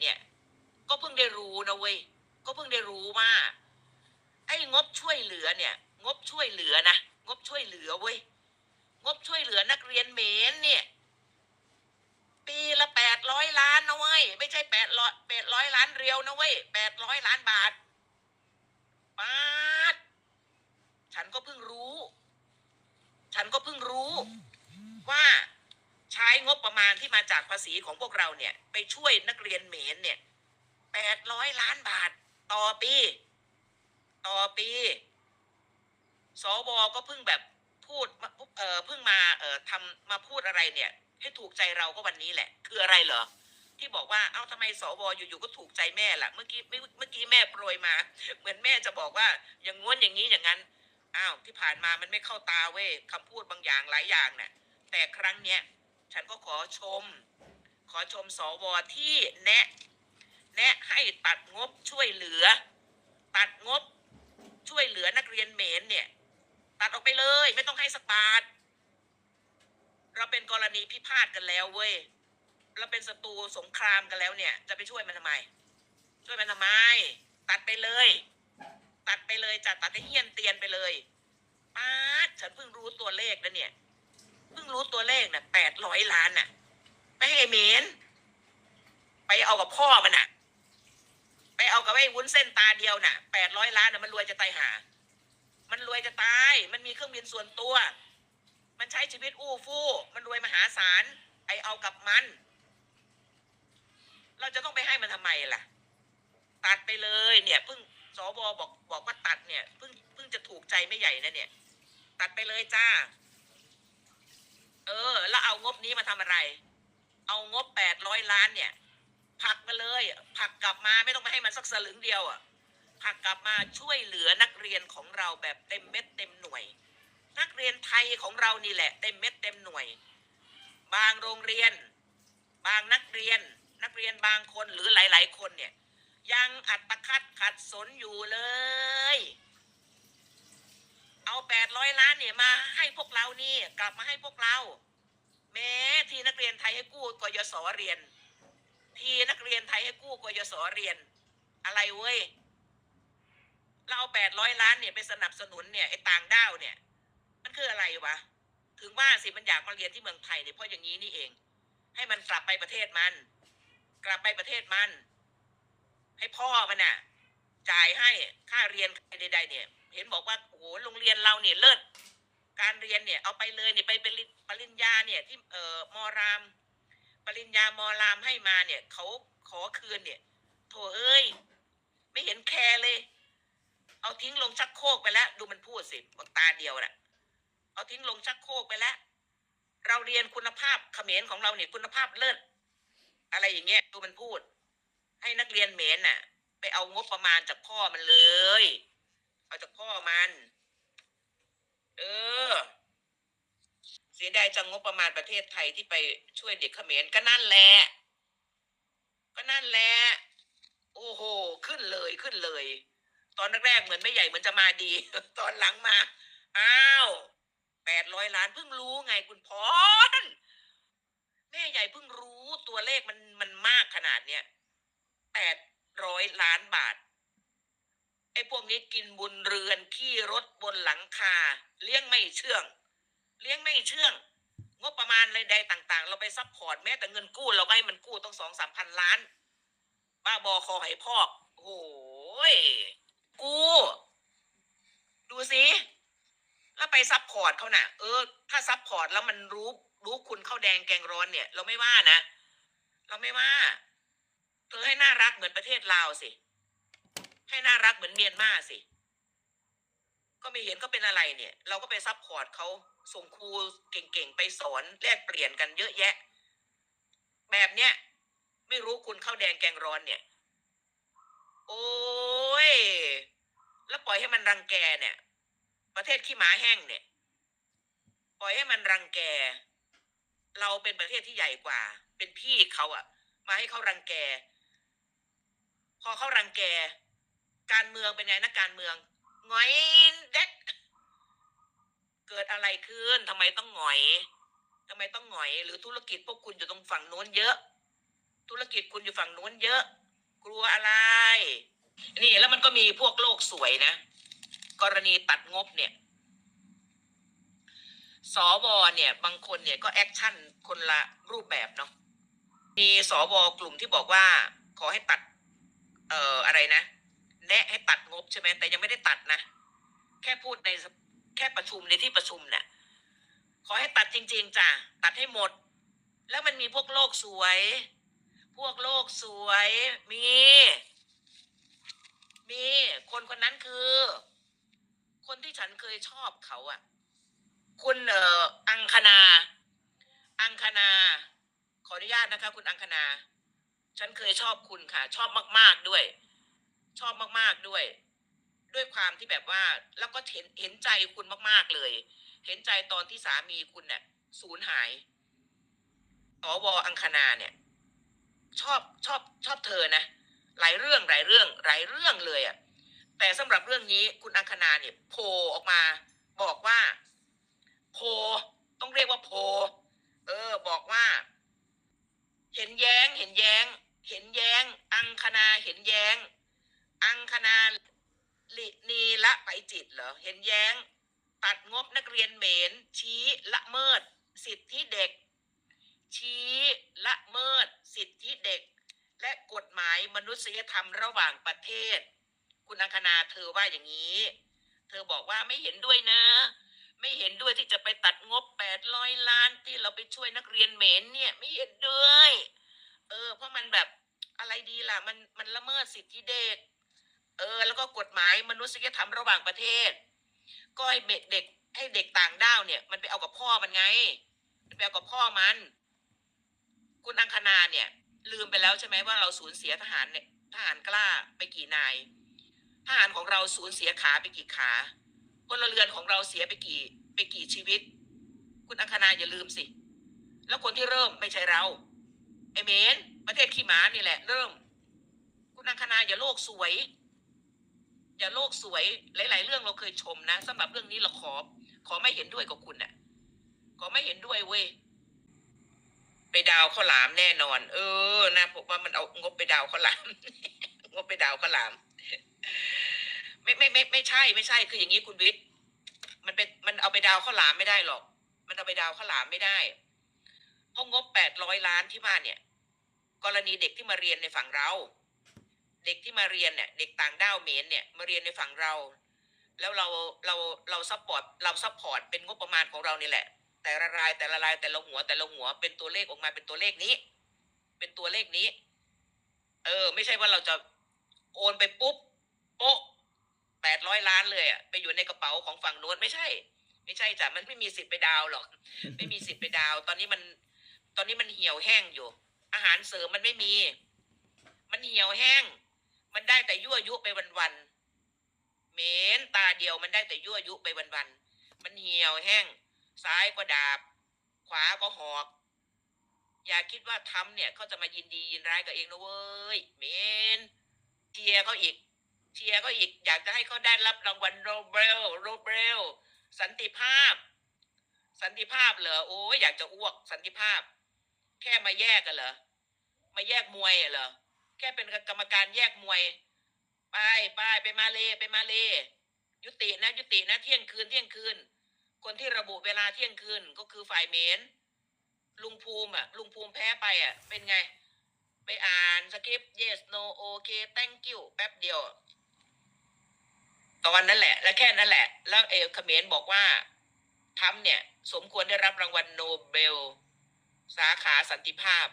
เนี่ย ก็เพิ่งได้รู้นะเว้ยก็เพิ่งได้รู้ว่า ไอ้งบช่วยเหลือเนี่ย งบช่วยเหลือนะงบช่วยเหลือเว้ยงบช่วยเหลือนักเรียนเมนเนี่ย ปีละแปดร้อยล้านนะเว้ยไม่ใช่แปดร้อยแปดร้อยล้านเรียวนะเว้ยแปดร้อยล้านบาทปาดฉันก็เพิ่งรู้ ฉันก็เพิ่งรู้ว่า ใช้งบประมาณที่มาจากภาษีของพวกเราเนี่ย ไปช่วยนักเรียนเมนเนี่ยแปดร้อยล้านบาทต่อปี ต่อปี สวก็เพิ่งแบบพูดเออเพิ่งมาเออทำมาพูดอะไรเนี่ย ให้ถูกใจเราก็วันนี้แหละ คืออะไรเหรอที่บอกว่าเอ้าทำไมสวอยู่ๆก็ถูกใจแม่ล่ะ เมื่อกี้เมื่อกี้แม่โปรยมา เหมือนแม่จะบอกว่าอย่างง้วนอย่างนี้อย่างนั้นอ้าวที่ผ่านมามันไม่เข้าตาเว้ยคำพูดบางอย่างหลายอย่างเนี่ยแต่ครั้งเนี้ย ฉันก็ขอชม ขอชมสวที่แนะ แนะให้ตัดงบช่วยเหลือ ตัดงบช่วยเหลือนักเรียนเหมนเนี่ย ตัดออกไปเลย ไม่ต้องให้สักบาทเราเป็นกรณีพิพาทกันแล้วเว้ยเราเป็นศัตรูสงครามกันแล้วเนี่ย จะไปช่วยมันทำไม ช่วยมันทำไม ตัดไปเลย ตัดไปเลยจัดตัดให้เฮี้ยนเตียนไปเลยป้าฉันเพิ่งรู้ตัวเลขนะเนี่ย เพิ่งรู้ตัวเลขน่ะแปดร้อยล้านน่ะ ไม่ให้เมน ไปเอากับพ่อมันน่ะ ไปเอากับไอ้วุ้นเส้นตาเดียวน่ะแปดร้อยล้านน่ะมันรวยจะตายหา มันรวยจะตาย มันมีเครื่องบินส่วนตัว มันใช้ชีวิตอู้ฟู่ มันรวยมหาศาลไอเอากับมัน เราจะต้องไปให้มันทำไมล่ะ ตัดไปเลยเนี่ยเพิ่งสวบอกบอกว่าตัดเนี่ยเพิ่งเพิ่งจะถูกใจไม่ใหญ่นะเนี่ย ตัดไปเลยจ้า เออ แล้วเอางบนี้มาทำอะไร เอางบแปดร้อยล้านเนี่ยผักมาเลยผักกลับมาไม่ต้องไปให้มันสักสลึงเดียวอะผักกลับมาช่วยเหลือนักเรียนของเราแบบเต็มเม็ดเต็มหน่วย นักเรียนไทยของเรานี่แหละ เต็มเม็ดเต็มหน่วย บางโรงเรียน บางนักเรียน นักเรียนบางคนหรือหลาย ๆ คนเนี่ย ยังอัตคัดขัดสนอยู่เลย เอาแปดร้อยล้านเนี่ยมาให้พวกเรานี่กลับมาให้พวกเรา แม้ที่นักเรียนไทยให้กู้กยศเรียน ที่นักเรียนไทยให้กู้กยศเรียน อะไรเว้ยเราเอาแปดร้อยล้านเนี่ยไปสนับสนุนเนี่ยไอ้ต่างด้าวเนี่ย มันคืออะไรวะถึงว่าสิมันอยากมาเรียนที่เมืองไทยเนี่ยเพราะอย่างนี้นี่เอง ให้มันกลับไปประเทศมัน กลับไปประเทศมัน ให้พ่อมันน่ะ จ่ายให้ค่าเรียนใดๆเนี่ย เห็นบอกว่าโอ้โหโรงเรียนเราเนี่ยเลิศการเรียนเนี่ยเอาไปเลยเนี่ยไปเป็นปริญญาเนี่ยที่เอ่อมอราม ปริญญามอรามให้มาเนี่ยเขาขอคืนเนี่ยโถเอ้ย ไม่เห็นแคร์เลย เอาทิ้งลงชักโครกไปแล้ว ดูมันพูดสิบอกตาเดียวน่ะเอาทิ้งลงชักโครกไปแล้ว เราเรียนคุณภาพเขมรของเราเนี่ยคุณภาพเลิศอะไรอย่างเงี้ยดูมันพูด ให้นักเรียนเหมนน่ะ ไปเอางบประมาณจากพ่อมันเลย เอาจากพ่อมัน เออ เสียดายจังงบประมาณประเทศไทยที่ไปช่วยเด็กเขมรก็นั่นแหละ ก็นั่นแหละ โอ้โห ขึ้นเลยขึ้นเลย ตอนแรกๆเหมือนไม่ใหญ่เหมือนจะมาดี ตอนหลังมา อ้าวแปดร้อยล้านเพิ่งรู้ไงคุณพรแม่ใหญ่เพิ่งรู้ตัวเลขมันมันมากขนาดเนี้ยแปดร้อยล้านบาท ไอ้พวกนี้กินบนเรือนขี่รถบนหลังคา เลี้ยงไม่เชื่อง เลี้ยงไม่เชื่อง งบประมาณใดๆต่าง ๆ เราไปซัพพอร์ตแม้แต่เงินกู้เราก็ให้มันกู้ต้องสองสามพันล้าน บ้าบอคอหอยพอกโอ้ยกู้ดูสิแล้วไปซัพพอร์ตเขาน่ะ เออ ถ้าซัพพอร์ตแล้วมันรู้รู้คุณข้าวแดงแกงร้อนเนี่ย เราไม่ว่านะ เราไม่ว่า เธอให้น่ารักเหมือนประเทศลาวสิ ให้น่ารักเหมือนเมียนมาสิ ก็ไม่เห็นก็เป็นอะไรเนี่ย เราก็ไปซัพพอร์ตเขาส่งครูเก่งๆ ไปสอนแลกเปลี่ยนกันเยอะแยะ แบบเนี้ยไม่รู้คุณข้าวแดงแกงร้อนเนี่ย โอ้ย แล้วปล่อยให้มันรังแกเนี่ย ประเทศขี้หมาแห้งเนี่ย ปล่อยให้มันรังแก เราเป็นประเทศที่ใหญ่กว่า เป็นพี่เขาอะมาให้เขารังแก พอเขารังแก การเมืองเป็นไงนะการเมืองหงอยเด็กเกิดอะไรขึ้นทำไมต้องหงอยทำไมต้องหงอย หรือธุรกิจพวกคุณอยู่ตรงฝั่งโน้นเยอะ ธุรกิจคุณอยู่ฝั่งโน้นเยอะ กลัวอะไร นี่แล้วมันก็มีพวกโลกสวยนะ กรณีตัดงบเนี่ยสวเนี่ย บางคนเนี่ยก็แอคชั่นคนละรูปแบบเนาะมีสวกลุ่มที่บอกว่า ขอให้ตัด เอ่ออะไรนะ แนะให้ตัดงบใช่ไหมแต่ยังไม่ได้ตัดนะ แค่พูดในแค่ประชุมในที่ประชุมเนี่ยขอให้ตัดจริง ๆจ้ะตัดให้หมด แล้วมันมีพวกโลกสวย พวกโลกสวยมี มีคนคนนั้นคือ คนที่ฉันเคยชอบเขาอะคุณเอ่ออังคณา อังคณา ขออนุญาตนะคะ คุณอังคณา ฉันเคยชอบคุณค่ะ ชอบมาก ๆด้วย ชอบมากๆด้วย ด้วยความที่แบบว่า แล้วก็เห็นเห็นใจคุณมากๆเลย เห็นใจตอนที่สามีคุณเนี่ยสูญหายสวอังคณาเนี่ย ชอบชอบชอบเธอนะหลายเรื่องหลายเรื่องหลายเรื่องเลยอะ่ะแต่สำหรับเรื่องนี้คุณอังคณาเนี่ยโผล่ออกมา บอกว่าโพลต้องเรียกว่าโพลเออ บอกว่า เห็นแย้ง เห็นแย้ง เห็นแย้ง อังคณาเห็นแย้ง อังคณาลินีละไปจิตเหรอ เห็นแย้ง ตัดงบนักเรียนเหมน ชี้ละเมิด สิทธิเด็ก ชี้ละเมิด สิทธิเด็ก และกฎหมายมนุษยธรรมระหว่างประเทศ คุณอังคณาเธอว่าอย่างนี้ เธอบอกว่าไม่เห็นด้วยนะ ไม่เห็นด้วยที่จะไปตัดงบแปดร้อยล้านที่เราไปช่วยนักเรียนเหมนเนี่ยไม่เห็นด้วย เออ เพราะมันแบบอะไรดีล่ะ มันมันละเมิดสิทธิเด็ก เออ แล้วก็กฎหมายมนุษยธรรมระหว่างประเทศ ก็ให้เด็กเด็กให้เด็กต่างด้าวเนี่ย มันไปเอากับพ่อมันไงมันไปเอากับพ่อมัน คุณอังคณาเนี่ย ลืมไปแล้วใช่ไหมว่าเราสูญเสียทหารเนี่ยทหารกล้าไปกี่นายทหารของเราสูญเสียขาไปกี่ขาพลเรือนของเราเสียไปกี่ ไปกี่ชีวิต คุณอังคณาอย่าลืมสิ แล้วคนที่เริ่มไม่ใช่เราไอเมน ประเทศขี้หมานี่แหละ เริ่ม คุณอังคณาอย่าโลกสวย อย่าโลกสวยหลาย ๆ เรื่องเราเคยชมนะสำหรับเรื่องนี้เราขอ ขอไม่เห็นด้วยกับคุณน่ะ ขอไม่เห็นด้วยเว้ยไปดาวข้าวหลามแน่นอน เออนะผมว่ามันเอางบไปดาวข้าวหลาม งบไปดาวข้าวหลาม ไม่ไม่ไม่ไม่ใช่ ไม่ใช่คืออย่างนี้คุณวิทย์มันเป็นมันเอาไปดาวข้าวหลามไม่ได้หรอก มันเอาไปดาวข้าวหลามไม่ได้เพราะงบแปดร้อยล้านที่ว่าเนี่ย กรณีเด็กที่มาเรียนในฝั่งเรา เด็กที่มาเรียนเนี่ยเด็กต่างด้าวเมนเนี่ยมาเรียนในฝั่งเรา แล้วเราเราเราซัพพอร์ตเราซัพพอร์ตเป็นงบประมาณของเรานี่แหละ แต่ละรายแต่ละรายแต่ละหัวแต่ละหัวเป็นตัวเลขออกมาเป็นตัวเลขนี้ เป็นตัวเลขนี้ เออ ไม่ใช่ว่าเราจะโอนไปปุ๊บโป๊ะแปดร้อยล้านเลยอะไปอยู่ในกระเป๋าของฝั่งโน้นไม่ใช่ ไม่ใช่จ้ะมันไม่มีสิทธิ์ไปดาวหรอกไม่มีสิทธิ์ไปดาว ตอนนี้มัน ตอนนี้มันเหี่ยวแห้งอยู่ อาหารเสริมมันไม่มี มันเหี่ยวแห้ง มันได้แต่ยั่วยุไปวันๆเหม็นตาเดียวมันได้แต่ยั่วยุไปวันๆมันเหี่ยวแห้ง ซ้ายก็ดาบ ขวาก็หอก อย่าคิดว่าทำเนี่ยเขาจะมายินดียินร้ายกับเองนะเว้ยเหมนเชียร์เขาอีกเชียร์เขาอีกอยากจะให้เขาได้รับรางวัลโรเบลโรเบลสันติภาพ สันติภาพเหรอโอ้ยอยากจะอ้วกสันติภาพ แค่มาแยกกันเหรอมาแยกมวยเหรอ แค่เป็นกรรมการแยกมวย ไปไปไปมาเลไปมาเลยุตินะยุตินะเที่ยงคืนเที่ยงคืน คนที่ระบุเวลาเที่ยงคืนก็คือฝ่ายเมนลุงภูมิอะ ลุงภูมิแพ้ไปอะ เป็นไง ไปอ่านสคริปต์ yes no okay thank you แป๊บเดียวตอนนั้นแหละ และแค่นั้นแหละ แล้วเอลเขมรบอกว่าทำเนี่ย สมควรได้รับรางวัลโนเบล สาขาสันติภาพ